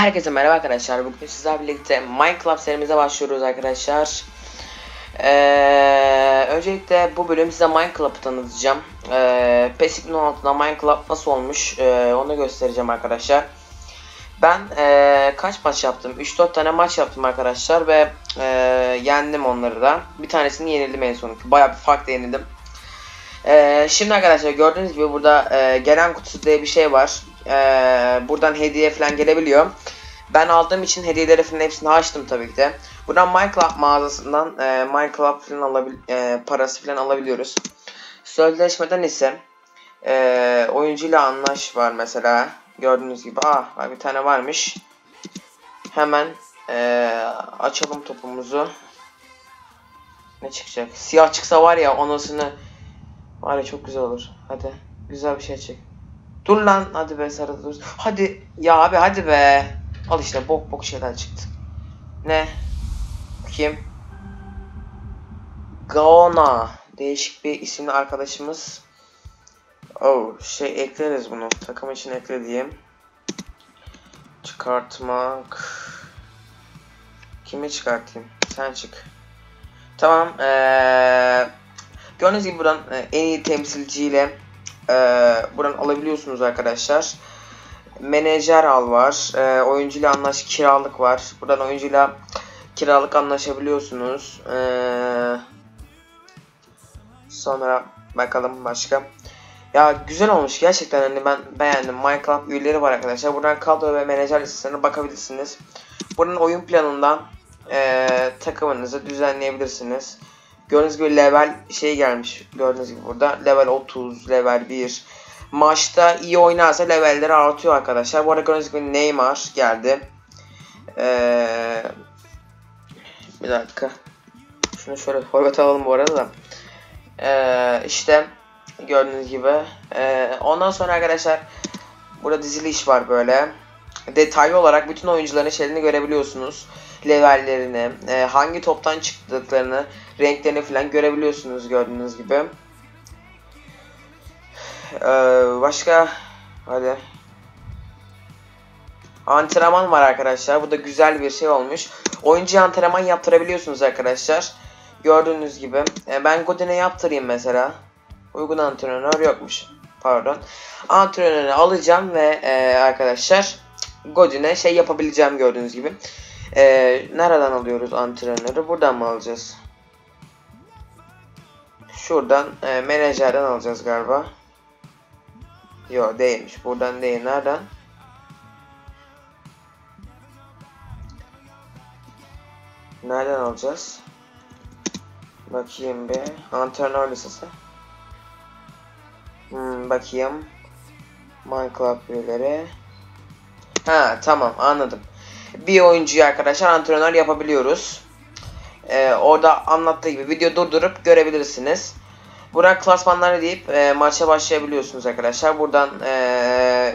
Herkese merhaba arkadaşlar. Bugün sizlerle birlikte Minecraft serimize başlıyoruz arkadaşlar. Ee, öncelikle bu bölüm size Minecraft'ı tanıtacağım. Ee, PES 2016'da Minecraft nasıl olmuş ee, onu göstereceğim arkadaşlar. Ben ee, kaç maç yaptım? 3-4 tane maç yaptım arkadaşlar ve ee, yendim onları da. Bir tanesini yenildim en son. Bayağı bir farklı yenildim. Ee, şimdi arkadaşlar gördüğünüz gibi burada ee, gelen kutusu diye bir şey var. Ee, buradan hediye falan gelebiliyor. Ben aldığım için hediyeleri falan hepsini açtım tabii ki de. Buradan Minecraft mağazasından e, Minecraft falan alabil e, parası falan alabiliyoruz. Sözleşmeden ise e, oyuncuyla anlaş var mesela. Gördüğünüz gibi ah bir tane varmış. Hemen e, açalım topumuzu. Ne çıkacak? Siyah çıksa var ya onasını var ya çok güzel olur. Hadi güzel bir şey çek. Dur lan hadi be sarı dur. Hadi ya abi hadi be. Al işte bok bok şeyler çıktı. Ne? Kim? Gaona. Değişik bir isimli arkadaşımız. Oh şey ekleriz bunu. Takım için ekle diyeyim. Çıkartmak. Kimi çıkartayım? Sen çık. Tamam. Ee, gördüğünüz gibi buradan en iyi temsilciyle e, buradan alabiliyorsunuz arkadaşlar. Menajer al var. E, oyuncuyla anlaş kiralık var. Buradan oyuncuyla kiralık anlaşabiliyorsunuz. E, sonra bakalım başka. Ya güzel olmuş gerçekten hani ben beğendim. Minecraft üyeleri var arkadaşlar. Buradan kadro ve menajer listelerine bakabilirsiniz. Buradan oyun planından e, takımınızı düzenleyebilirsiniz. Gördüğünüz gibi level şey gelmiş. Gördüğünüz gibi burada. Level 30, level 1. Maçta iyi oynarsa levelleri artıyor arkadaşlar. Bu arada gördüğünüz gibi Neymar geldi. Ee, bir dakika. Şunu şöyle forvet alalım bu arada da. Ee, işte gördüğünüz gibi. Ee, ondan sonra arkadaşlar burada diziliş var böyle. Detaylı olarak bütün oyuncuların şeylerini görebiliyorsunuz. Levellerini, e, hangi toptan çıktıklarını, renklerini falan görebiliyorsunuz gördüğünüz gibi. Ee, başka hadi antrenman var arkadaşlar. Bu da güzel bir şey olmuş. Oyuncu antrenman yaptırabiliyorsunuz arkadaşlar. Gördüğünüz gibi. Ee, ben Godin'e yaptırayım mesela. Uygun antrenör yokmuş. Pardon. Antrenörü alacağım ve e, arkadaşlar Godin'e şey yapabileceğim gördüğünüz gibi. E, nereden alıyoruz antrenörü? Buradan mı alacağız? Şuradan e, menajerden alacağız galiba. Yok değilmiş. Buradan değil. Nereden? Nereden alacağız? Bakayım bir. Antrenör listesi. Hmm, bakayım. Minecraft üyeleri. Ha tamam anladım. Bir oyuncuyu arkadaşlar antrenör yapabiliyoruz. Ee, orada anlattığı gibi video durdurup görebilirsiniz. Buradan klasmanları deyip e, maça başlayabiliyorsunuz arkadaşlar. Buradan e,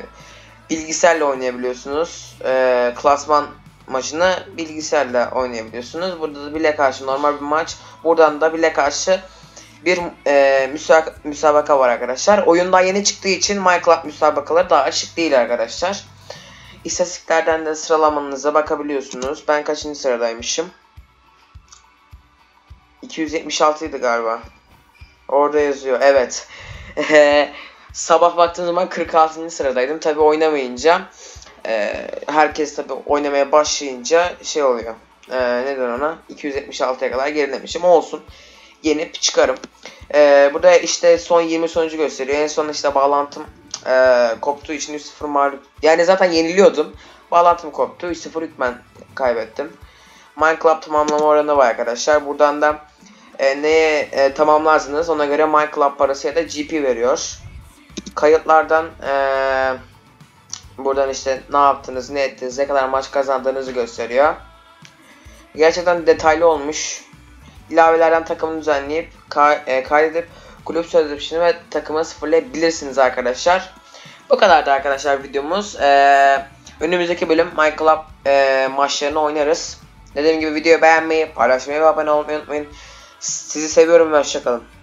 bilgisayarla oynayabiliyorsunuz. E, klasman maçını bilgisayarla oynayabiliyorsunuz. Burada da bile karşı normal bir maç. Buradan da bile karşı bir e, müsabaka, var arkadaşlar. Oyundan yeni çıktığı için Minecraft müsabakaları daha açık değil arkadaşlar. İstatistiklerden de sıralamanıza bakabiliyorsunuz. Ben kaçıncı sıradaymışım? 276 idi galiba. Orada yazıyor. Evet. Sabah baktığım zaman 46. sıradaydım. Tabi oynamayınca e, herkes tabi oynamaya başlayınca şey oluyor. E, neden ona? 276'ya kadar gerilemişim. Olsun. Yenip çıkarım. E, burada işte son 20 sonucu gösteriyor. En son işte bağlantım e, koptuğu için 3-0 mağlup. Yani zaten yeniliyordum. Bağlantım koptu. 3-0 hükmen kaybettim. Minecraft tamamlama oranı var arkadaşlar. Buradan da e, neye e, tamamlarsınız ona göre Minecraft parası ya da GP veriyor. Kayıtlardan e, buradan işte ne yaptınız, ne ettiniz, ne kadar maç kazandığınızı gösteriyor. Gerçekten detaylı olmuş. İlavelerden takımını düzenleyip ka e, kaydedip kulüp sözleşmesini ve takımı sıfırlayabilirsiniz arkadaşlar. Bu kadardı arkadaşlar videomuz. Ee, önümüzdeki bölüm Minecraft e, maçlarını oynarız. Dediğim gibi videoyu beğenmeyi, paylaşmayı ve abone olmayı unutmayın. Sizi seviyorum ve hoşçakalın.